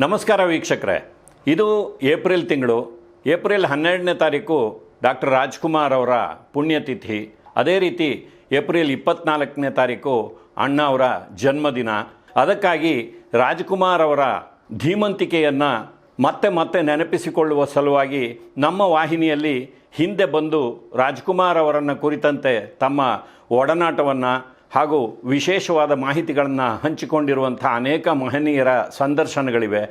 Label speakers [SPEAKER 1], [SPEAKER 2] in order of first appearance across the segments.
[SPEAKER 1] ನಮಸ್ಕಾರ ವೀಕ್ಷಕರೇ. ಇದು ಏಪ್ರಿಲ್ ತಿಂಗಳು. ಏಪ್ರಿಲ್ ಹನ್ನೆರಡನೇ ತಾರೀಕು ಡಾಕ್ಟರ್ ರಾಜ್ಕುಮಾರ್ ಅವರ ಪುಣ್ಯತಿಥಿ. ಅದೇ ರೀತಿ ಏಪ್ರಿಲ್ ಇಪ್ಪತ್ನಾಲ್ಕನೇ ತಾರೀಕು ಅಣ್ಣ ಅವರ ಜನ್ಮದಿನ. ಅದಕ್ಕಾಗಿ ರಾಜ್ಕುಮಾರ್ ಅವರ ಧೀಮಂತಿಕೆಯನ್ನು ಮತ್ತೆ ಮತ್ತೆ ನೆನಪಿಸಿಕೊಳ್ಳುವ ಸಲುವಾಗಿ ನಮ್ಮ ವಾಹಿನಿಯಲ್ಲಿ ಹಿಂದೆ ಬಂದು ರಾಜ್ಕುಮಾರ್ ಅವರನ್ನು ಕುರಿತಂತೆ ತಮ್ಮ ಒಡನಾಟವನ್ನು ಹಾಗೂ ವಿಶೇಷವಾದ ಮಾಹಿತಿಗಳನ್ನು ಹಂಚಿಕೊಂಡಿರುವಂಥ ಅನೇಕ ಮಹನೀಯರ ಸಂದರ್ಶನಗಳಿವೆ.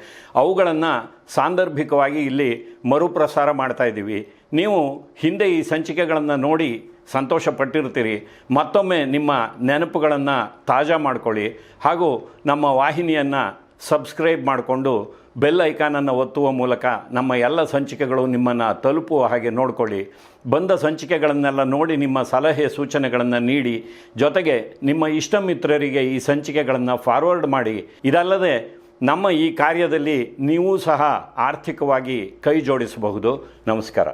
[SPEAKER 1] ಅವುಗಳನ್ನು ಸಾಂದರ್ಭಿಕವಾಗಿ ಇಲ್ಲಿ ಮರುಪ್ರಸಾರ ಮಾಡ್ತಾ ಇದ್ದೀವಿ. ನೀವು ಹಿಂದೆ ಈ ಸಂಚಿಕೆಗಳನ್ನು ನೋಡಿ ಸಂತೋಷ ಪಟ್ಟಿರ್ತೀರಿ ಮತ್ತೊಮ್ಮೆ ನಿಮ್ಮ ನೆನಪುಗಳನ್ನು ತಾಜಾ ಮಾಡ್ಕೊಳ್ಳಿ. ಹಾಗೂ ನಮ್ಮ ವಾಹಿನಿಯನ್ನು ಸಬ್ಸ್ಕ್ರೈಬ್ ಮಾಡಿಕೊಂಡು ಬೆಲ್ ಐಕಾನನ್ನು ಒತ್ತುವ ಮೂಲಕ ನಮ್ಮ ಎಲ್ಲ ಸಂಚಿಕೆಗಳು ನಿಮ್ಮನ್ನು ತಲುಪುವ ಹಾಗೆ ನೋಡಿಕೊಳ್ಳಿ. ಬಂದ ಸಂಚಿಕೆಗಳನ್ನೆಲ್ಲ ನೋಡಿ ನಿಮ್ಮ ಸಲಹೆ ಸೂಚನೆಗಳನ್ನು ನೀಡಿ. ಜೊತೆಗೆ ನಿಮ್ಮ ಇಷ್ಟ ಮಿತ್ರರಿಗೆ ಈ ಸಂಚಿಕೆಗಳನ್ನು ಫಾರ್ವರ್ಡ್ ಮಾಡಿ. ಇದಲ್ಲದೆ ನಮ್ಮ ಈ ಕಾರ್ಯದಲ್ಲಿ ನೀವು ಸಹ ಆರ್ಥಿಕವಾಗಿ ಕೈ ಜೋಡಿಸಬಹುದು ನಮಸ್ಕಾರ.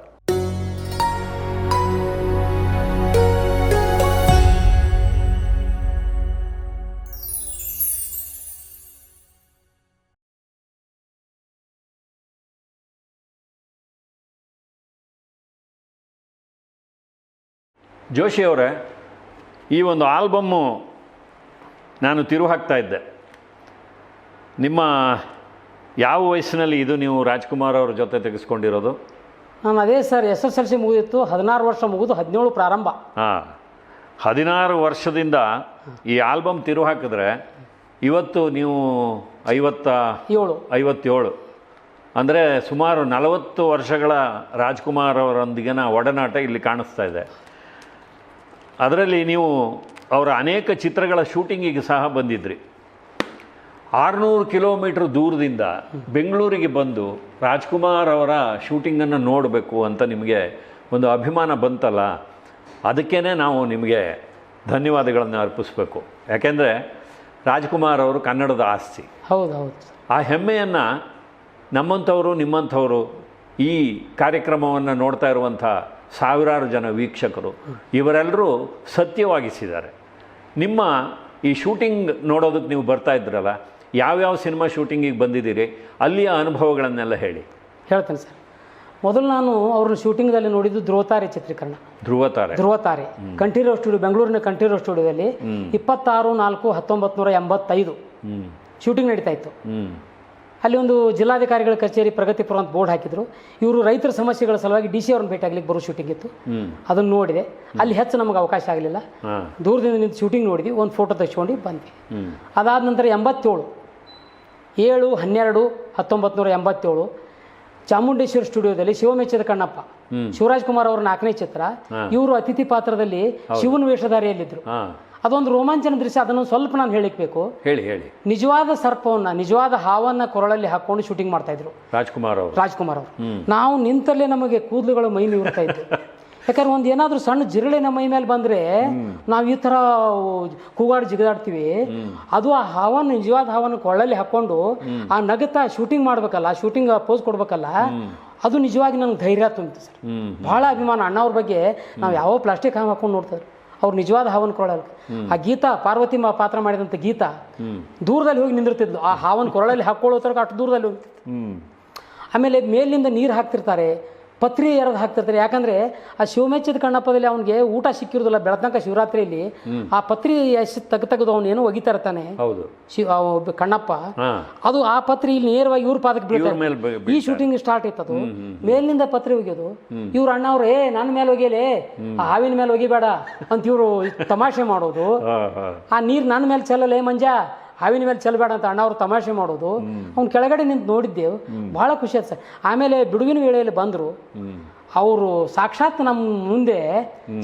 [SPEAKER 1] ಜೋಶಿ ಅವರೇ ಈ ಒಂದು ಆಲ್ಬಮ್ಮು ನಾನು ತಿರು ಹಾಕ್ತಾ ಇದ್ದೆ. ನಿಮ್ಮ ಯಾವ ವಯಸ್ಸಿನಲ್ಲಿ ಇದು ನೀವು ರಾಜ್ಕುಮಾರ್ ಅವ್ರ ಜೊತೆ ತೆಗೆಸ್ಕೊಂಡಿರೋದು?
[SPEAKER 2] ನಾನು ಅದೇ sir S S L C ಮುಗಿದಿತ್ತು ಹದಿನಾರು ವರ್ಷ ಮುಗಿದು ಹದಿನೇಳು ಪ್ರಾರಂಭ.
[SPEAKER 1] ಹಾಂ ಹದಿನಾರು ವರ್ಷದಿಂದ ಈ ಆಲ್ಬಮ್ ತಿರು ಹಾಕಿದ್ರೆ ಇವತ್ತು ನೀವು ಐವತ್ತ
[SPEAKER 2] ಏಳು.
[SPEAKER 1] ಐವತ್ತೇಳು. ಅಂದರೆ ಸುಮಾರು ನಲವತ್ತು ವರ್ಷಗಳ ರಾಜ್ಕುಮಾರ್ ಅವರೊಂದಿಗಿನ ಒಡನಾಟ ಇಲ್ಲಿ ಕಾಣಿಸ್ತಾ ಇದೆ. ಅದರಲ್ಲಿ ನೀವು ಅವರ ಅನೇಕ ಚಿತ್ರಗಳ ಶೂಟಿಂಗಿಗೆ ಸಹ ಬಂದಿದ್ರಿ. ಆರುನೂರು ಕಿಲೋಮೀಟ್ರ್ ದೂರದಿಂದ ಬೆಂಗಳೂರಿಗೆ ಬಂದು ರಾಜ್ಕುಮಾರ್ ಅವರ ಶೂಟಿಂಗನ್ನು ನೋಡಬೇಕು ಅಂತ ನಿಮಗೆ ಒಂದು ಅಭಿಮಾನ ಬಂತಲ್ಲ ಅದಕ್ಕೇ ನಾವು ನಿಮಗೆ ಧನ್ಯವಾದಗಳನ್ನು ಅರ್ಪಿಸಬೇಕು. ಯಾಕೆಂದರೆ ರಾಜ್ಕುಮಾರ್ ಅವರು ಕನ್ನಡದ ಆಸ್ತಿ.
[SPEAKER 2] ಹೌದು ಹೌದು
[SPEAKER 1] ಆ ಹೆಮ್ಮೆಯನ್ನು ನಮ್ಮಂಥವರು ನಿಮ್ಮಂಥವರು ಈ ಕಾರ್ಯಕ್ರಮವನ್ನು ನೋಡ್ತಾ ಇರುವಂಥ ಸಾವಿರಾರು ಜನ ವೀಕ್ಷಕರು ಇವರೆಲ್ಲರೂ ಸತ್ಯವಾಗಿಸಿದ್ದಾರೆ. ನಿಮ್ಮ ಈ ಶೂಟಿಂಗ್ ನೋಡೋದಕ್ಕೆ ನೀವು ಬರ್ತಾ ಇದ್ರಲ್ಲ ಯಾವ್ಯಾವ ಸಿನಿಮಾ ಶೂಟಿಂಗಿಗೆ ಬಂದಿದ್ದೀರಿ ಅಲ್ಲಿಯ ಅನುಭವಗಳನ್ನೆಲ್ಲ ಹೇಳಿ.
[SPEAKER 2] ಹೇಳ್ತೇನೆ ಸರ್. ಮೊದಲು ನಾನು ಅವ್ರನ್ನ ಶೂಟಿಂಗ್ದಲ್ಲಿ ನೋಡಿದ್ದು ಧ್ರುವತಾರೆ ಚಿತ್ರೀಕರಣ.
[SPEAKER 1] ಧ್ರುವತಾರೆ.
[SPEAKER 2] ಧ್ರುವತಾರೆ. ಕಂಠೀರೋ ಸ್ಟುಡಿಯೋ ಬೆಂಗಳೂರಿನ ಕಂಠೀರೋ ಸ್ಟುಡಿಯೋದಲ್ಲಿ ಇಪ್ಪತ್ತಾರು ನಾಲ್ಕು ಹತ್ತೊಂಬತ್ತು ನೂರ ಎಂಬತ್ತೈದು
[SPEAKER 1] ಹ್ಞೂ
[SPEAKER 2] ಶೂಟಿಂಗ್ ನಡೀತಾ ಇತ್ತು.
[SPEAKER 1] ಹ್ಞೂ
[SPEAKER 2] ಅಲ್ಲಿ ಒಂದು ಜಿಲ್ಲಾಧಿಕಾರಿಗಳ ಕಚೇರಿ ಪ್ರಗತಿಪುರ ಅಂತ ಬೋರ್ಡ್ ಹಾಕಿದ್ರು. ಇವರು ರೈತರ ಸಮಸ್ಯೆಗಳ ಸಲುವಾಗಿ ಡಿ ಸಿ ಅವ್ರನ್ನ ಭೇಟಿ ಆಗ್ಲಿಕ್ಕೆ ಬರೋ ಶೂಟಿಂಗ್ ಇತ್ತು. ಅದನ್ನು ನೋಡಿದೆ. ಅಲ್ಲಿ ಹೆಚ್ಚು ನಮಗೆ ಅವಕಾಶ ಆಗಲಿಲ್ಲ. ದೂರದಿಂದ ನಿಂತು ಶೂಟಿಂಗ್ ನೋಡಿದ್ವಿ. ಒಂದು ಫೋಟೋ ತೆಗೆಸ್ಕೊಂಡು ಬಂದ್ವಿ. ಅದಾದ ನಂತರ ಎಂಬತ್ತೇಳು ಏಳು ಹನ್ನೆರಡು ಹತ್ತೊಂಬತ್ತು ನೂರ ಎಂಬತ್ತೇಳು ಚಾಮುಂಡೇಶ್ವರಿ ಸ್ಟುಡಿಯೋದಲ್ಲಿ ಶಿವಮೆಚ್ಚದ ಕಣ್ಣಪ್ಪ ಶಿವರಾಜ್ ಕುಮಾರ್ ಅವರ ನಾಲ್ಕನೇ ಚಿತ್ರ. ಇವರು ಅತಿಥಿ ಪಾತ್ರದಲ್ಲಿ ಶಿವನ ವೇಷಧಾರಿಯಲ್ಲಿದ್ದರು ಅದೊಂದು ರೋಮಾಂಚನ ದೃಶ್ಯ ಅದನ್ನು ಸ್ವಲ್ಪ ನಾನು ಹೇಳಿಕ್ಬೇಕು.
[SPEAKER 1] ಹೇಳಿ ಹೇಳಿ.
[SPEAKER 2] ನಿಜವಾದ ಸರ್ಪವನ್ನ ನಿಜವಾದ ಹಾವನ್ನ ಕೊರಳಲ್ಲಿ ಹಾಕೊಂಡು ಶೂಟಿಂಗ್ ಮಾಡ್ತಾ ಇದ್ರು.
[SPEAKER 1] ರಾಜ್ಕುಮಾರ್ ಅವರು.
[SPEAKER 2] ರಾಜ್ಕುಮಾರ್ ಅವರು. ನಾವು ನಿಂತಲ್ಲೇ ನಮಗೆ ಕೂದಲುಗಳು ಮೈ ನೀರ್ತಾ ಇತ್ತು ಯಾಕಂದ್ರೆ ಒಂದು ಏನಾದರೂ ಸಣ್ಣ ಜಿರಳೆ ನಮ್ಮ ಮೈ ಮೇಲೆ ಬಂದ್ರೆ ನಾವು ಈ ಥರ ಕೂಗಾಡಿ ಜಿಗಿದಾಡ್ತೀವಿ. ಅದು ಆ ಹಾವನ್ನು ನಿಜವಾದ ಹಾವನ್ನು ಕೊಳ್ಳಲ್ಲಿ ಹಾಕೊಂಡು ಆ ನಗತ ಶೂಟಿಂಗ್ ಮಾಡ್ಬೇಕಲ್ಲ ಶೂಟಿಂಗ್ ಪೋಸ್ ಕೊಡ್ಬೇಕಲ್ಲ ಅದು ನಿಜವಾಗಿ ನನಗೆ ಧೈರ್ಯ ತುಂಬಿತು ಸರ್.
[SPEAKER 1] ಭಾಳ
[SPEAKER 2] ಬಹಳ ಅಭಿಮಾನ ಅಣ್ಣವ್ರ ಬಗ್ಗೆ ನಾವು ಯಾವ ಪ್ಲಾಸ್ಟಿಕ್ ಹಾವು ಹಾಕೊಂಡು ನೋಡ್ತಾರೆ ಅವ್ರು ನಿಜವಾದ ಹಾವನ್ನು ಕೊರಳಲ್ಲಿ ಆ ಗೀತಾ ಪಾರ್ವತಿ ಮಾ ಪಾತ್ರ ಮಾಡಿದಂಥ ಗೀತಾ ದೂರದಲ್ಲಿ ಹೋಗಿ ನಿಂದಿರ್ತಿದ್ಲು. ಆ ಹಾವನ್ನು ಕೊರಳಲ್ಲಿ ಹಾಕೊಳ್ಳೋ ತನಕ ಅಷ್ಟು ದೂರದಲ್ಲಿ
[SPEAKER 1] ಹೋಗ್ತಿತ್ತು.
[SPEAKER 2] ಆಮೇಲೆ ಮೇಲಿಂದ ನೀರು ಹಾಕ್ತಿರ್ತಾರೆ. ಪತ್ರಿ ಎರಡು ಹಾಕ್ತಿರ್ತಾರೆ. ಯಾಕಂದ್ರೆ ಆ ಶಿವಮೆಚ್ಚದ ಕಣ್ಣಪ್ಪದಲ್ಲಿ ಅವನಿಗೆ ಊಟ ಸಿಕ್ಕಿರೋದಿಲ್ಲ. ಬೆಳತನಕ ಶಿವರಾತ್ರಿಯಲ್ಲಿ ಆ ಪತ್ರಿ ಎಸ್ ತೆಗ್ ತೆಗೆದು ಅವನೇನು ಏನೋ ಒಗಿತಾ ಇರ್ತಾನೆ.
[SPEAKER 1] ಹೌದು.
[SPEAKER 2] ಶಿವ ಕಣ್ಣಪ್ಪ. ಅದು ಆ ಪತ್ರಿ ಇಲ್ಲಿ ನೇರವಾಗಿ ಇವ್ರ ಪಾದಕ್ಕೆ ಬೀಳ್ತಾರೆ ಈ ಶೂಟಿಂಗ್ ಸ್ಟಾರ್ಟ್ ಇತ್ತದು ಅದು. ಮೇಲಿನಿಂದ ಪತ್ರಿ ಒಗೆಯೋದು. ಇವ್ರ ಅಣ್ಣ ಅವ್ರು ಏ ನನ್ನ ಮೇಲೆ ಒಗೆಯಲೆ? ಆ ಹಾವಿನ ಮೇಲೆ ಒಗಿಬೇಡ ಅಂತ ಇವರು ತಮಾಷೆ ಮಾಡೋದು. ಆ ನೀರು ನನ್ನ ಮೇಲೆ ಚೆಲ್ಲಲೇ ಮಂಜ? ಹಾವಿನ ಮೇಲೆ ಚೆಲ್ಲಬೇಡ ಅಂತ ಅಣ್ಣ ಅವ್ರು ತಮಾಷೆ ಮಾಡೋದು. ಅವ್ನು ಕೆಳಗಡೆ ನಿಂತು ನೋಡಿದ್ದೆವು ಭಾಳ ಖುಷಿ ಆಯ್ತು ಸರ್. ಆಮೇಲೆ ಬಿಡುವಿನ ವೇಳೆಯಲ್ಲಿ ಬಂದರು. ಅವರು ಸಾಕ್ಷಾತ್ ನಮ್ಮ ಮುಂದೆ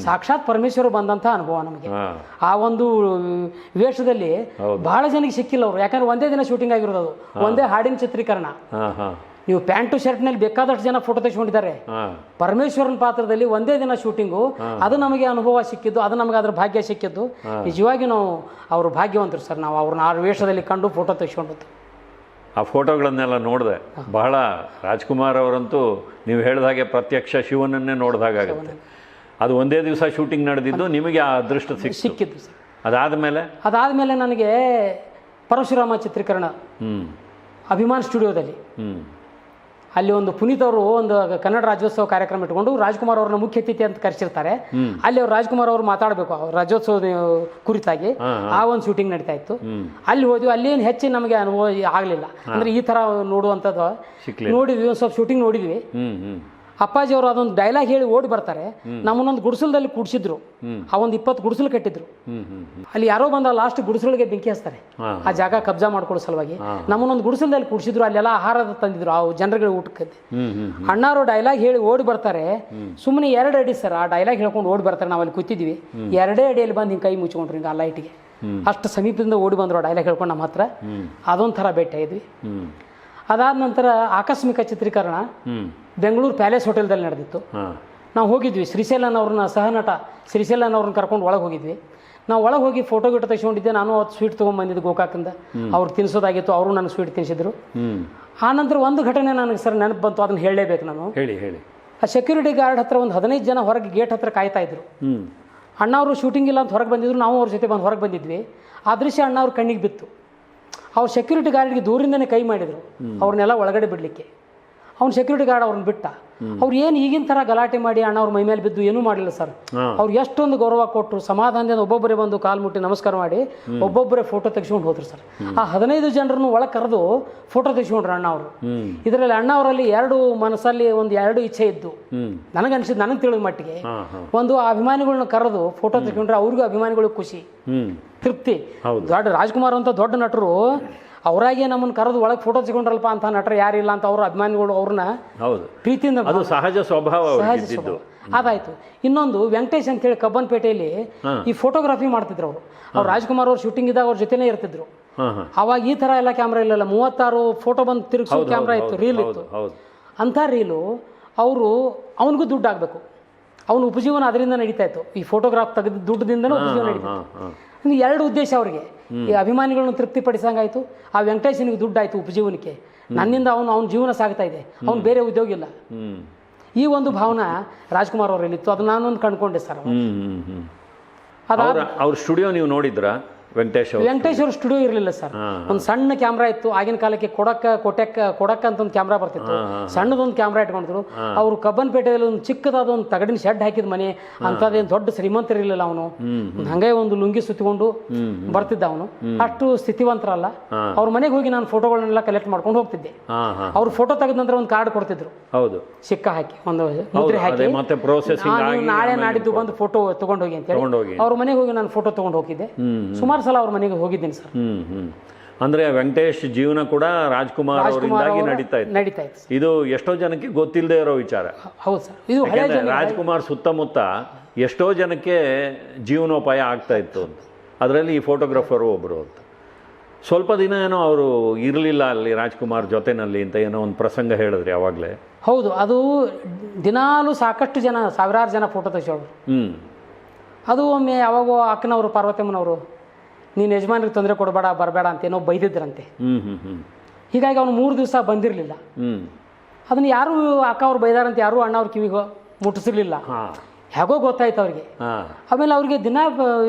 [SPEAKER 2] ಸಾಕ್ಷಾತ್ ಪರಮೇಶ್ವರ ಬಂದಂತ ಅನುಭವ ನಮಗೆ. ಆ ಒಂದು ವೇಷದಲ್ಲಿ ಬಹಳ ಜನಕ್ಕೆ ಸಿಕ್ಕಿಲ್ಲ ಅವರು. ಯಾಕಂದ್ರೆ ಒಂದೇ ದಿನ ಶೂಟಿಂಗ್ ಆಗಿರೋದು ಅದು. ಒಂದೇ ಹಾಡಿನ ಚಿತ್ರೀಕರಣ. ನೀವು ಪ್ಯಾಂಟು ಶರ್ಟ್ನಲ್ಲಿ ಬೇಕಾದಷ್ಟು ಜನ ಫೋಟೋ ತೆಗೆಸ್ಕೊಂಡಿದ್ದಾರೆ.
[SPEAKER 1] ಹಾಂ.
[SPEAKER 2] ಪರಮೇಶ್ವರನ ಪಾತ್ರದಲ್ಲಿ ಒಂದೇ ದಿನ ಶೂಟಿಂಗು. ಅದು ನಮಗೆ ಅನುಭವ ಸಿಕ್ಕಿದ್ದು ಅದು ನಮಗೆ ಅದ್ರ ಭಾಗ್ಯ ಸಿಕ್ಕಿದ್ದು. ನಿಜವಾಗಿ ನಾವು ಅವರು ಭಾಗ್ಯವಂತರು ಸರ್. ನಾವು ಅವ್ರನ್ನ ಆ ವೇಷದಲ್ಲಿ ಕಂಡು ಫೋಟೋ ತೆಗೆಸ್ಕೊಂಡು
[SPEAKER 1] ಆ ಫೋಟೋಗಳನ್ನೆಲ್ಲ ನೋಡಿದೆ. ಬಹಳ ರಾಜ್ಕುಮಾರ್ ಅವರಂತೂ ನೀವು ಹೇಳಿದ ಹಾಗೆ ಪ್ರತ್ಯಕ್ಷ ಶಿವನನ್ನೇ ನೋಡಿದ ಹಾಗಾಗುತ್ತೆ ಅದು ಒಂದೇ ದಿವಸ ಶೂಟಿಂಗ್ ನಡೆದಿದ್ದು ನಿಮಗೆ ಆ ಅದೃಷ್ಟ ಸಿಕ್ಕಿತ್ತು
[SPEAKER 2] ಸಿಕ್ಕಿದ್ದು ಸರ್.
[SPEAKER 1] ಅದಾದ ಮೇಲೆ
[SPEAKER 2] ಅದಾದಮೇಲೆ ನನಗೆ ಪರಶುರಾಮ ಚಿತ್ರೀಕರಣ ಅಭಿಮಾನ್ ಸ್ಟುಡಿಯೋದಲ್ಲಿ.
[SPEAKER 1] ಹ್ಞೂ
[SPEAKER 2] ಅಲ್ಲಿ ಒಂದು ಪುನೀತ್ ಅವರು ಒಂದು ಕನ್ನಡ ರಾಜ್ಯೋತ್ಸವ ಕಾರ್ಯಕ್ರಮ ಇಟ್ಕೊಂಡು ರಾಜ್ಕುಮಾರ್ ಅವ್ರನ್ನ ಮುಖ್ಯ ಅತಿಥಿ ಅಂತ ಕರೆಸಿರ್ತಾರೆ. ಅಲ್ಲಿ ಅವ್ರು ರಾಜ್ಕುಮಾರ್ ಅವರು ಮಾತಾಡಬೇಕು ಅವ್ರ ರಾಜ್ಯೋತ್ಸವದ ಕುರಿತಾಗಿ. ಆ ಒಂದು ಶೂಟಿಂಗ್ ನಡೀತಾ ಇತ್ತು. ಅಲ್ಲಿ ಹೋದ್ವಿ ಅಲ್ಲಿ ಏನು ಹೆಚ್ಚು ನಮಗೆ ಅನುಭವ ಆಗಲಿಲ್ಲ. ಅಂದ್ರೆ ಈ ತರ ನೋಡುವಂಥದ್ದು. ನೋಡಿದ್ವಿ ಒಂದು ಸ್ವಲ್ಪ ಶೂಟಿಂಗ್ ನೋಡಿದ್ವಿ. ಅಪ್ಪಾಜಿ ಅವರು ಅದೊಂದು ಡೈಲಾಗ್ ಹೇಳಿ ಓಡಿ ಬರ್ತಾರೆ. ನಮ್ಮನ್ನೊಂದು ಗುಡಿಸಲದಲ್ಲಿ ಕೂಡಿಸಿದ್ರು. ಆ ಒಂದು ಇಪ್ಪತ್ತು ಗುಡಿಸಲು ಕಟ್ಟಿದ್ರು. ಅಲ್ಲಿ ಯಾರೋ ಬಂದ ಲಾಸ್ಟ್ ಗುಡಿಸಲಿಗೆ ಬೆಂಕಿ ಹಚ್ತಾರೆ. ಆ ಜಾಗ ಕಬ್ಜಾ ಮಾಡ್ಕೊಳ್ಳೋ ಸಲುವಾಗಿ. ನಮ್ಮನ್ನೊಂದು ಗುಡಿಸಲದಲ್ಲಿ ಕೂಡಿಸಿದ್ರು ಅಲ್ಲೆಲ್ಲ ಆಹಾರ ತಂದಿದ್ರು ಆ ಜನರುಗಳ ಊಟಕ್ಕೆ. ಅಣ್ಣಾರು ಡೈಲಾಗ್ ಹೇಳಿ ಓಡಿ ಬರ್ತಾರೆ. ಸುಮ್ಮನೆ ಎರಡು ಅಡಿ ಸರ್ ಆ ಡೈಲಾಗ್ ಹೇಳ್ಕೊಂಡು ಓಡಿ ಬರ್ತಾರೆ. ನಾವು ಅಲ್ಲಿ ಕೂತಿದ್ವಿ ಎರಡೇ ಅಡಿಯಲ್ಲಿ ಬಂದು ಹಿಂಗೆ ಕೈ ಮುಚ್ಕೊಂಡ್ರು ಹಿಂಗೆ ಆ ಲೈಟಿಗೆ ಅಷ್ಟು ಸಮೀಪದಿಂದ ಓಡಿ ಬಂದ್ರು ಡೈಲಾಗ್ ಹೇಳ್ಕೊಂಡು ನಮ್ಮ ಹತ್ರ. ಅದೊಂಥರ ಭೇಟಿ ಇದ್ವಿ. ಅದಾದ ನಂತರ ಆಕಸ್ಮಿಕ ಚಿತ್ರೀಕರಣ ಬೆಂಗಳೂರು ಪ್ಯಾಲೇಸ್ ಹೋಟೆಲ್ದಲ್ಲಿ ನಡೆದಿತ್ತು. ನಾವು ಹೋಗಿದ್ವಿ. ಶ್ರೀಶೈಲನ್ ಅವ್ರನ್ನ ಸಹನಟ ಶ್ರೀಶೈಲನ್ ಅವ್ರನ್ನ ಕರ್ಕೊಂಡು ಒಳಗೆ ಹೋಗಿದ್ವಿ. ನಾವು ಒಳಗೆ ಹೋಗಿ ಫೋಟೋ ಗಿಟ ತೆಗೆಸ್ಕೊಂಡಿದ್ದೆ ನಾನು ಅವತ್ತು ಸ್ವೀಟ್ ತೊಗೊಂಬಂದಿದ್ದು ಗೋಕಾಕಿಂದ ಅವ್ರು ತಿನ್ಸೋದಾಗಿತ್ತು. ಅವರು ನನಗೆ ಸ್ವೀಟ್ ತಿನ್ಸಿದ್ರು. ಆ ನಂತರ ಒಂದು ಘಟನೆ ನನಗೆ ಸರ್ ನೆನಪು ಬಂತು. ಅದನ್ನು ಹೇಳಲೇಬೇಕು ನಾನು.
[SPEAKER 1] ಹೇಳಿ ಹೇಳಿ.
[SPEAKER 2] ಆ ಸೆಕ್ಯೂರಿಟಿ ಗಾರ್ಡ್ ಹತ್ರ ಒಂದು ಹದಿನೈದು ಜನ ಹೊರಗೆ ಗೇಟ್ ಹತ್ರ ಕಾಯ್ತಾ ಇದ್ರು.
[SPEAKER 1] ಅಣ್ಣ
[SPEAKER 2] ಅವರು ಶೂಟಿಂಗ್ ಇಲ್ಲ ಅಂತ ಹೊರಗೆ ಬಂದಿದ್ರು. ನಾವು ಅವ್ರ ಜೊತೆ ಬಂದು ಹೊರಗೆ ಬಂದಿದ್ವಿ. ಆ ದೃಶ್ಯ ಅಣ್ಣವ್ರ ಕಣ್ಣಿಗೆ ಬಿತ್ತು. ಅವ್ರು ಸೆಕ್ಯೂರಿಟಿ ಗಾರ್ಡ್ಗೆ ದೂರಿಂದನೇ ಕೈ ಮಾಡಿದರು. ಅವ್ರನ್ನೆಲ್ಲ ಒಳಗಡೆ ಬಿಡಲಿಕ್ಕೆ. ಅವ್ನು ಸೆಕ್ಯೂರಿಟಿ ಗಾರ್ಡ್ ಅವ್ರನ್ನ ಬಿಟ್ಟ. ಅವ್ರು ಏನು ಈಗಿನ ಥರ ಗಲಾಟೆ ಮಾಡಿ ಅಣ್ಣ ಅವ್ರ ಮೈ ಮೇಲೆ ಬಿದ್ದು ಏನೂ ಮಾಡಲಿಲ್ಲ ಸರ್. ಅವ್ರು ಎಷ್ಟೊಂದು ಗೌರವ ಕೊಟ್ಟರು ಸಮಾಧಾನದಿಂದ ಒಬ್ಬೊಬ್ಬರೇ ಬಂದು ಕಾಲು ಮುಟ್ಟಿ ನಮಸ್ಕಾರ ಮಾಡಿ ಒಬ್ಬೊಬ್ಬರೇ ಫೋಟೋ ತೆಗೆಸ್ಕೊಂಡು ಹೋದ್ರು ಸರ್. ಆ ಹದಿನೈದು ಜನರನ್ನು ಒಳ ಕರೆದು ಫೋಟೋ ತೆಗೆಸ್ಕೊಂಡ್ರು ಅಣ್ಣ ಅವರು. ಇದರಲ್ಲಿ ಅಣ್ಣ ಅವರಲ್ಲಿ ಎರಡು ಮನಸ್ಸಲ್ಲಿ ಒಂದು ಎರಡು ಇಚ್ಛೆ ಇದ್ದು.
[SPEAKER 1] ನನಗೆ
[SPEAKER 2] ನನಗನ್ಸಿದ್ದು ನನಗೆ ತಿಳಿದ ಮಟ್ಟಿಗೆ ಒಂದು ಆ ಅಭಿಮಾನಿಗಳನ್ನ ಕರೆದು ಫೋಟೋ ತೆಗೆಸ್ಕೊಂಡ್ರೆ ಅವ್ರಿಗೂ ಅಭಿಮಾನಿಗಳಿಗೆ ಖುಷಿ ತೃಪ್ತಿ. ದೊಡ್ಡ ರಾಜ್ಕುಮಾರ್ ಅಂತ ದೊಡ್ಡ ನಟರು ಅವರಾಗೆ ನಮ್ಮನ್ನು ಕರೆದು ಒಳಗೆ ಫೋಟೋ ಸಿಗೊಂಡ್ರಲ್ಪ ಅಂತ ನಟರು ಯಾರಿಲ್ಲ ಅಂತ ಅವ್ರ ಅಭಿಮಾನಿಗಳು ಅವ್ರನ್ನ
[SPEAKER 1] ಹೌದು.
[SPEAKER 2] ಪ್ರೀತಿಯಿಂದ
[SPEAKER 1] ಅದು ಸಹಜ ಸ್ವಭಾವ
[SPEAKER 2] ಸಹಜ ಸ್ವಭಾವ. ಅದಾಯ್ತು. ಇನ್ನೊಂದು ವೆಂಕಟೇಶ್ ಅಂತೇಳಿ ಕಬ್ಬನ್ಪೇಟೆಯಲ್ಲಿ ಈ ಫೋಟೋಗ್ರಫಿ ಮಾಡ್ತಿದ್ರು ಅವರು. ಅವ್ರು ರಾಜ್ಕುಮಾರ್ ಅವ್ರು ಶೂಟಿಂಗ್ ಇದ್ದಾಗ ಅವ್ರ ಜೊತೆನೇ ಇರ್ತಿದ್ರು. ಅವಾಗ ಈ ಥರ ಎಲ್ಲ ಕ್ಯಾಮ್ರಾ ಇಲ್ಲಲ್ಲ ಮೂವತ್ತಾರು ಫೋಟೋ ಬಂದು ತಿರುಗಿಸೋ ಕ್ಯಾಮ್ರಾ ಇತ್ತು ರೀಲ್ ಇತ್ತು. ಅಂಥ ರೀಲು ಅವರು ಅವನಿಗೂ ದುಡ್ಡು ಆಗಬೇಕು. ಅವನ ಉಪಜೀವನ ಅದರಿಂದ ನಡೀತಾ ಇತ್ತು. ಈ ಫೋಟೋಗ್ರಾಫ್ ತೆಗೆದು ದುಡ್ಡದಿಂದನೂ ಉಪಜೀವನ ನಡೀತಾ ಇನ್ನು ಎರಡು ಉದ್ದೇಶ ಅವ್ರಿಗೆ. ಈ ಅಭಿಮಾನಿಗಳನ್ನು ತೃಪ್ತಿಪಡಿಸಂಗಾಯ್ತು. ಆ ವೆಂಕಟೇಶನಿಗೆ ದುಡ್ಡಾಯ್ತು ಉಪಜೀವನಕ್ಕೆ. ನನ್ನಿಂದ ಅವನು ಅವನ ಜೀವನ ಸಾಗ್ತಾ ಇದೆ. ಅವ್ನು ಬೇರೆ ಉದ್ಯೋಗ ಇಲ್ಲ. ಈ ಒಂದು ಭಾವನ ರಾಜ್ಕುಮಾರ್ ಅವರಲ್ಲಿತ್ತು ಅದು ನಾನೊಂದು ಕಂಡ್ಕೊಂಡೆ ಸರ್
[SPEAKER 1] ಅವರ ಸ್ಟುಡಿಯೋ ನೀವು ನೋಡಿದ್ರಾ? ವೆಂಕಟೇಶ್ ವೆಂಕಟೇಶ್ವರ
[SPEAKER 2] ವೆಂಕಟೇಶ್ ಅವ್ರ ಸ್ಟುಡಿಯೋ ಇರಲಿಲ್ಲ ಸರ್. ಒಂದು ಸಣ್ಣ ಕ್ಯಾಮ್ರಾ ಇತ್ತು. ಆಗಿನ ಕಾಲಕ್ಕೆ ಕೊಡಕ್ಕ ಕೊಟೆಕ್ ಕೊಡಕ್ಕ ಅಂತ ಒಂದು ಕ್ಯಾಮ್ರಾ ಬರ್ತಿತ್ತು ಸಣ್ಣದೊಂದು ಕ್ಯಾಮ್ರಾ ಇಟ್ಕೊಂಡಿದ್ರು. ಅವರು ಕಬ್ಬನ್ಪೇಟೆಯಲ್ಲಿ ಒಂದು ಚಿಕ್ಕದಾದ ಒಂದು ತಗಡಿನ ಶೆಡ್ ಹಾಕಿದ ಮನೆ. ಅಂಥದ್ದೇನು ದೊಡ್ಡ ಶ್ರೀಮಂತ ಇರಲಿಲ್ಲ ಅವನು. ಹಂಗೆ ಒಂದು ಲುಂಗಿ ಸುತ್ತಿಕೊಂಡು ಬರ್ತಿದ್ದ ಅವನು. ಅಷ್ಟು ಸ್ಥಿತಿವಂತರಲ್ಲ. ಅವ್ರ ಮನೆಗೆ ಹೋಗಿ ನಾನು ಫೋಟೋಗಳನ್ನೆಲ್ಲ ಕಲೆಕ್ಟ್ ಮಾಡ್ಕೊಂಡು ಹೋಗ್ತಿದ್ದೆ. ಅವ್ರು ಫೋಟೋ ತೆಗೆದ ನಂತರ ಒಂದು ಕಾರ್ಡ್ ಕೊಡ್ತಿದ್ರು.
[SPEAKER 1] ಹೌದು.
[SPEAKER 2] ಸಿಕ್ಕ ಹಾಕಿ ಒಂದು ಮುದ್ರೆ ಹಾಕಿ. ನಾಳೆ ನಾಡಿದ್ದು ಬಂದು ಫೋಟೋ ತಗೊಂಡೋಗಿ ಹೋಗಿ ಅಂತೇಳಿ.
[SPEAKER 1] ತಗೊಂಡೋಗಿ.
[SPEAKER 2] ಅವ್ರ ಮನೆಗೆ ಹೋಗಿ ನಾನು ಫೋಟೋ ತಗೊಂಡು ಹೋಗಿದ್ದೆ ಸುಮಾರು ಸಲ ಅವ್ರ ಮನೆಗೆ ಹೋಗಿದ್ದೀನಿ ಸರ್.
[SPEAKER 1] ಅಂದರೆ ವೆಂಕಟೇಶ್ ಜೀವನ ಕೂಡ ರಾಜ್ಕುಮಾರ್ ಅವರಿಂದಾಗಿ
[SPEAKER 2] ಅವ್ರ-
[SPEAKER 1] ನಡೀತಾ ಇತ್ತು.
[SPEAKER 2] ನಡೀತಾ ಇತ್ತು
[SPEAKER 1] ಇದು ಎಷ್ಟೋ ಜನಕ್ಕೆ ಗೊತ್ತಿಲ್ಲದೆ ಇರೋ ವಿಚಾರ.
[SPEAKER 2] ಹೌದು ಸರ್. ಇದು
[SPEAKER 1] ರಾಜ್ಕುಮಾರ್ ಸುತ್ತಮುತ್ತ ಎಷ್ಟೋ ಜನಕ್ಕೆ ಜೀವನೋಪಾಯ ಆಗ್ತಾ ಇತ್ತು ಅಂತ. ಅದರಲ್ಲಿ ಈ ಫೋಟೋಗ್ರಾಫರು ಒಬ್ಬರು ಅಂತ. ಸ್ವಲ್ಪ ದಿನ ಏನೋ ಅವರು ಇರಲಿಲ್ಲ ಅಲ್ಲಿ ರಾಜ್ಕುಮಾರ್ ಜೊತೆನಲ್ಲಿ ಅಂತ ಏನೋ ಒಂದು ಪ್ರಸಂಗ ಹೇಳಿದ್ರಿ ಅವಾಗಲೇ.
[SPEAKER 2] ಹೌದು ಅದು ದಿನಾಲೂ ಸಾಕಷ್ಟು ಜನ ಸಾವಿರಾರು ಜನ ಫೋಟೋ ತೆಗೆಸೋರು
[SPEAKER 1] ಹ್ಞೂ
[SPEAKER 2] ಅದು ಒಮ್ಮೆ ಯಾವಾಗೋ ಅಕ್ಕನವರು ಪಾರ್ವತಮ್ಮನವರು ನೀನು ಯಜಮಾನ್ರಿಗೆ ತೊಂದರೆ ಕೊಡಬೇಡ ಬರಬೇಡ ಅಂತ ಏನೋ ಬೈದಿದ್ರಂತೆ ಹೀಗಾಗಿ ಅವನು ಮೂರು ದಿವಸ ಬಂದಿರಲಿಲ್ಲ.
[SPEAKER 1] ಅದನ್ನ
[SPEAKER 2] ಅದನ್ನು ಯಾರು ಅಕ್ಕ ಅವ್ರು ಬೈದಾರಂತ ಯಾರು ಅಣ್ಣ ಅವ್ರ ಕಿವಿಗೆ ಮುಟ್ಟಿಸಿರ್ಲಿಲ್ಲ. ಹೇಗೋ ಗೊತ್ತಾಯ್ತು ಅವ್ರಿಗೆ. ಆಮೇಲೆ ಅವ್ರಿಗೆ ದಿನ